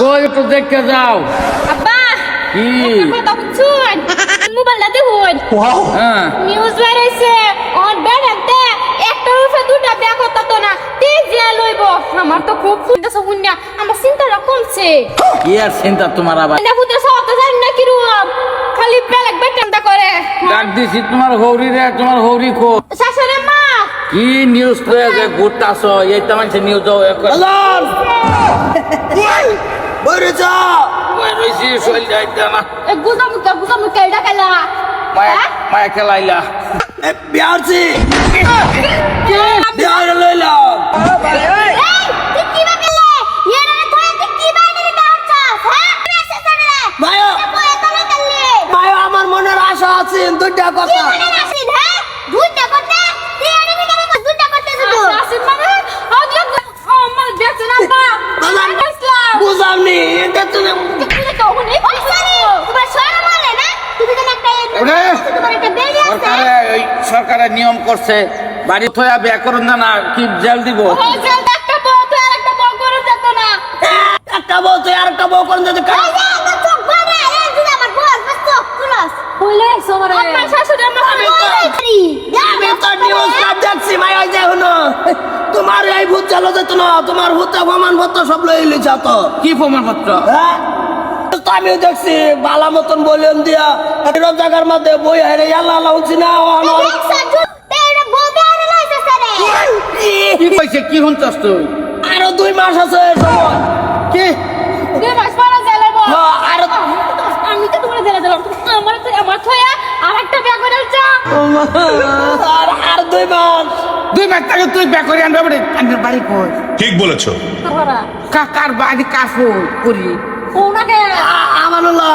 কই একটু দেখতে যাও আব্বা কি কথা বুঝছুন মোবাইলটা দেখুন হ্যাঁ নিউজ বেরাইছে অন বেরাতে একটা রূপে দুটা ব্যাগ হতো তো না তেজিয়া লইব আমার তো খুব চিন্তা শুনিয়া আমার চিন্তাটা কমছে কি আর চিন্তা তোমার আবার এটা পুত্র সব তো জানি না কি রূপ খালি বেলেগ বেটানটা করে ডাক দিছি তোমার হৌরি রে তোমার হৌরি খো শাশুড়ি মা কি নিউজ করে যে ঘুরতাছ এইটা মানুষ নিউজ আলাম বইরে যা! রয়েছি শৈল যাইতে না এ গুজা মুখা গুজা মুখা এটা খাইলা মায়া হ্যাঁ? মায়া খেলাইলা। এ বিয়ারছি বিয়ার এই কি বাইরে দাঁড়াচ্ছস হ্যাঁ? মায়া আমার মনের আশা আছে দুইটা কথা মানে রাশিদ হ্যাঁ দুইটা করতে তুই এনে নিকে রে দুইটা করতে শুধু রাশিদ মানে আগে আমার দেখছ না বা বাজান ইসলাম বুঝামনি এটা তো তুমি তো ওখানে ওই সরি তোমার সর বলে না তুমি তো একটা ওরে, তোমার একটা বেরি আছে সরকারে ওই সরকারের নিয়ম করছে বাড়ি থয়া ব্যাকরণ না কি জেল দিব? একটা বউ তো আর একটা বউ করে যেত না। একটা আর একটা করে তোমার এই ভূত চালো যেত না তোমার ভূতে প্রমাণ পত্র সব লই লিছা তো কি প্রমাণপত্র? হ্যাঁ? তো আমিও দেখছি বালা মতন বলিয়ম দিয়া। এরকম জায়গার মধ্যে বই হারে আল্লাহ আল্লাহ উঠছি না কি কইছে কি শুনছস তুই? আরও দুই মাস আছে সময়। কি? হ্যাঁ, আরও আমি তো তোমার জেলা দিলাম আমার তো আমার থয়া আর একটা ব্যাগ করে চা আর আর দুই মাস। দুই মাস থেকে তুই ব্যাকরি আনবে বাড়ি আনবে বাড়ি কই? ঠিক বলেছ। তোরা কাকার বাড়ি কাফু করি। ওনাকে আ- আমানুল্লাহ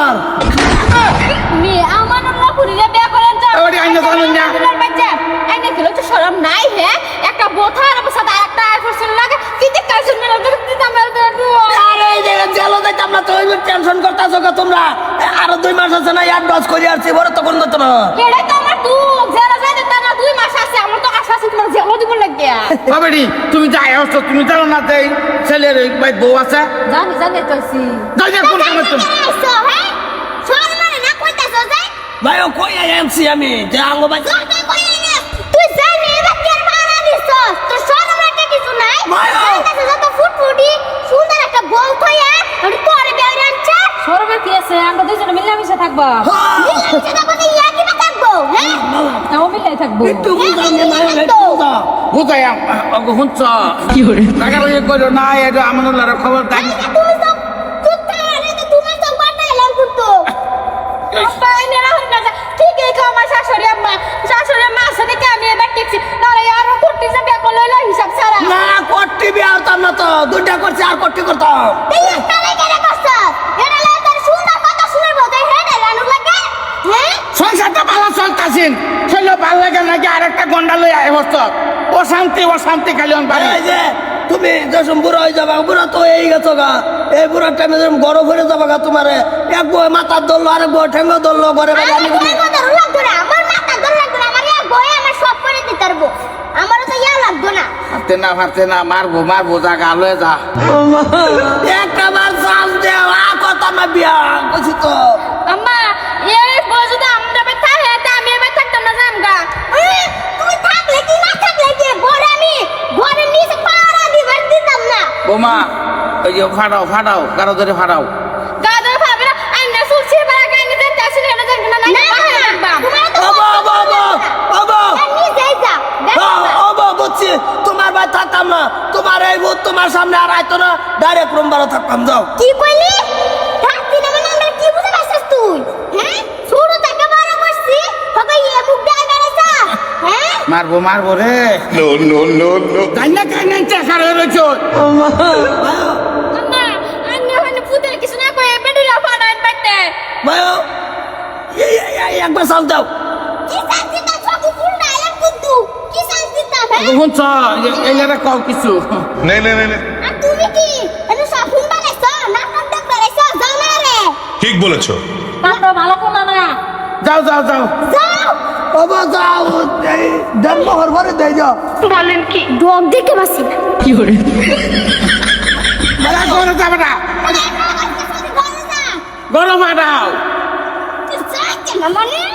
মি আমার না পুরিলে ব্যাগ করে ওরে, আইনা জানেন না। বাচ্চা আইনা গেল তো শরম নাই হে? একটা বোথা আর সাথে একটা আইফোন লাগে। কি দেখতে না দিতে আরে এই যে জেল যাইতাম না তো ওই টেনশন করতেছো তোমরা। আরও দুই মাস আছে না ইয়ার ডজ করে আসছি বড় তখন তো না। এটাই তো আমার দুঃখ জেলা যাইতে তা না দুই মাস আছে আমার তো আশা আছে তোমার জেলা দিব লাগিয়া বাবাড়ি তুমি যাই আসছো তুমি জানো না দেই ছেলের বাই বউ আছে। জানি জানি তোছি যাই না কোন কামে তুমি? ভাই ও কই আনছি আমি? যে আঙ্গ ভাই। তুই জানি এবার কেন মারা দিছস? তোর শরম লাগে কিছু নাই। মায়া! তোর যত ফুটফুটি সুন্দর একটা বউ থইয়া আর তোরে বের আনছে। সরবের কি আছে? আমরা দুজনে মিলেমিশে থাকব। ইয়া কি থাকব হ্যাঁ তাও মিলে থাকব। একটু বুঝাম না একটু বুঝাও। বুঝাই শুনছ? কি করে টাকা লইয়ে কইলো না এটা আমানুল্লাহর খবর তাই না করতে বিয়ে হতাম না তো দুইটা করছি আর করতে করতাম এই তালে কেন করছ এটা লাগে তোর সুন্দর কথা শুনে বোধহয় হ্যাঁ না রানু লাগে হ্যাঁ সংসারটা ভালো চলতাছেন ছেলে ভালো লাগে নাকি আরেকটা গন্ডা লই আয় বস্তু অশান্তি অশান্তি খালি অন বাড়ি। এই যে তুমি যখন বুড়ো হয়ে যাবা বুড়া তো এই গেছো গা। এই বুড়ার টাইমে যখন গরম হয়ে যাবা গা তোমারে। এক বই মাথার ধরলো আরেক বই ঠেঙ্গ ধরলো ঘরে তো ইয়া না। হাতে না হাতে না মারবো মারবো জাগা লয়ে যা। একটা বার চান্স দেও আ কথা না বিয়া কইছি তো আম্মা এই বই যদি আমরা বে থাকে তা আমি এবার থাকতাম না জামগা তুই থাকলে কি না থাকলে কি ঘরে আমি ঘরে নিচে পাড়া দিবার দিতাম বোমা ওই যে ফাটাও ফাটাও কারও ধরে ফাটাও তোমার ভাই থাকতাম না তোমার এই ভূত তোমার সামনে আর আইতো না ডাইরেক্ট রুম বারো থাকতাম যাও কি কইলি থাকতি না মানে আমরা কি বুঝে পারছিস তুই হ্যাঁ ছোট থেকে বড় করছি তোকে ইয়ে মুখ দেয় বেড়াইছা হ্যাঁ মারবো মারবো রে। নো নো নো নো রয়েছ কিছু একবার দাও। এলাকা। তুমি কি? এনে বানাইছ? বানাইছ? রে। ঠিক বলেছ। ভালো কোনা না। যাও যাও। যাও যাও অবো যাও। এই জন্ম হর ভরে দেই যাও ডগ দেখে বাসি বেলা করে যাবে না। গরম আটাও। মানে?